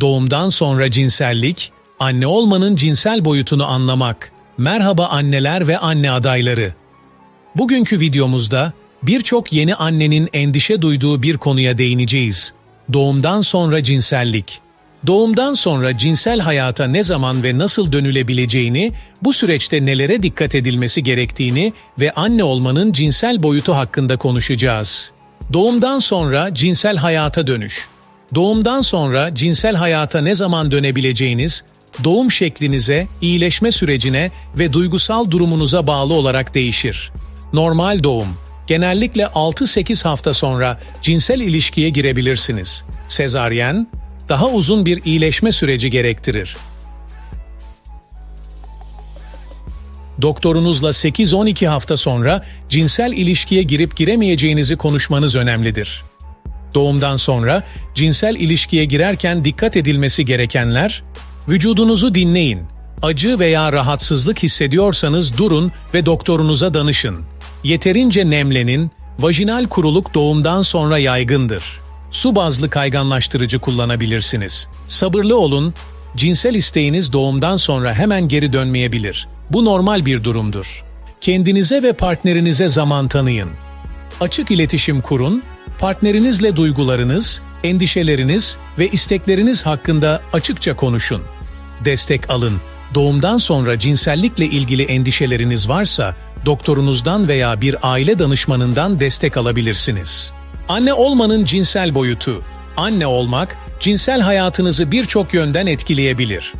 Doğumdan sonra cinsellik, anne olmanın cinsel boyutunu anlamak. Merhaba anneler ve anne adayları. Bugünkü videomuzda birçok yeni annenin endişe duyduğu bir konuya değineceğiz. Doğumdan sonra cinsellik. Doğumdan sonra cinsel hayata ne zaman ve nasıl dönülebileceğini, bu süreçte nelere dikkat edilmesi gerektiğini ve anne olmanın cinsel boyutu hakkında konuşacağız. Doğumdan sonra cinsel hayata dönüş. Doğumdan sonra cinsel hayata ne zaman dönebileceğiniz, doğum şeklinize, iyileşme sürecine ve duygusal durumunuza bağlı olarak değişir. Normal doğum, genellikle 6-8 hafta sonra cinsel ilişkiye girebilirsiniz. Sezaryen, daha uzun bir iyileşme süreci gerektirir. Doktorunuzla 8-12 hafta sonra cinsel ilişkiye girip giremeyeceğinizi konuşmanız önemlidir. Doğumdan sonra cinsel ilişkiye girerken dikkat edilmesi gerekenler, vücudunuzu dinleyin. Acı veya rahatsızlık hissediyorsanız durun ve doktorunuza danışın. Yeterince nemlenin, vajinal kuruluk doğumdan sonra yaygındır. Su bazlı kayganlaştırıcı kullanabilirsiniz. Sabırlı olun, cinsel isteğiniz doğumdan sonra hemen geri dönmeyebilir. Bu normal bir durumdur. Kendinize ve partnerinize zaman tanıyın. Açık iletişim kurun, partnerinizle duygularınız, endişeleriniz ve istekleriniz hakkında açıkça konuşun. Destek alın. Doğumdan sonra cinsellikle ilgili endişeleriniz varsa, doktorunuzdan veya bir aile danışmanından destek alabilirsiniz. Anne olmanın cinsel boyutu. Anne olmak, cinsel hayatınızı birçok yönden etkileyebilir.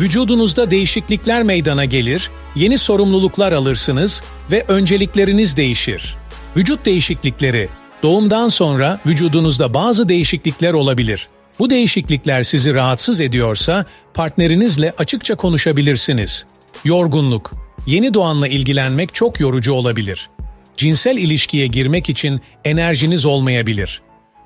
Vücudunuzda değişiklikler meydana gelir, yeni sorumluluklar alırsınız ve öncelikleriniz değişir. Vücut değişiklikleri, doğumdan sonra vücudunuzda bazı değişiklikler olabilir. Bu değişiklikler sizi rahatsız ediyorsa partnerinizle açıkça konuşabilirsiniz. Yorgunluk, yeni doğanla ilgilenmek çok yorucu olabilir. Cinsel ilişkiye girmek için enerjiniz olmayabilir.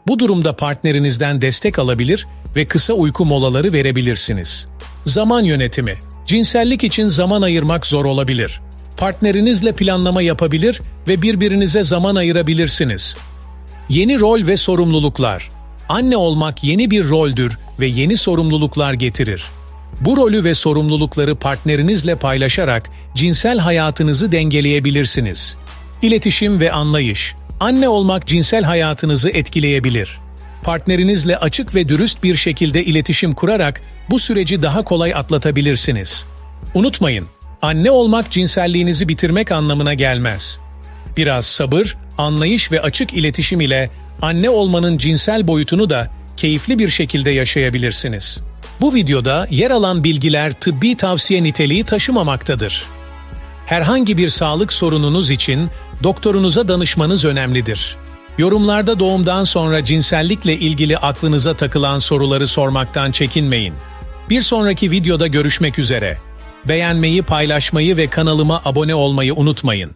Bu durumda partnerinizden destek alabilir ve kısa uyku molaları verebilirsiniz. Zaman yönetimi. Cinsellik için zaman ayırmak zor olabilir. Partnerinizle planlama yapabilir ve birbirinize zaman ayırabilirsiniz. Yeni rol ve sorumluluklar. Anne olmak yeni bir roldür ve yeni sorumluluklar getirir. Bu rolü ve sorumlulukları partnerinizle paylaşarak cinsel hayatınızı dengeleyebilirsiniz. İletişim ve anlayış. Anne olmak cinsel hayatınızı etkileyebilir. Partnerinizle açık ve dürüst bir şekilde iletişim kurarak bu süreci daha kolay atlatabilirsiniz. Unutmayın, anne olmak cinselliğinizi bitirmek anlamına gelmez. Biraz sabır, anlayış ve açık iletişim ile anne olmanın cinsel boyutunu da keyifli bir şekilde yaşayabilirsiniz. Bu videoda yer alan bilgiler tıbbi tavsiye niteliği taşımamaktadır. Herhangi bir sağlık sorununuz için doktorunuza danışmanız önemlidir. Yorumlarda doğumdan sonra cinsellikle ilgili aklınıza takılan soruları sormaktan çekinmeyin. Bir sonraki videoda görüşmek üzere. Beğenmeyi, paylaşmayı ve kanalıma abone olmayı unutmayın.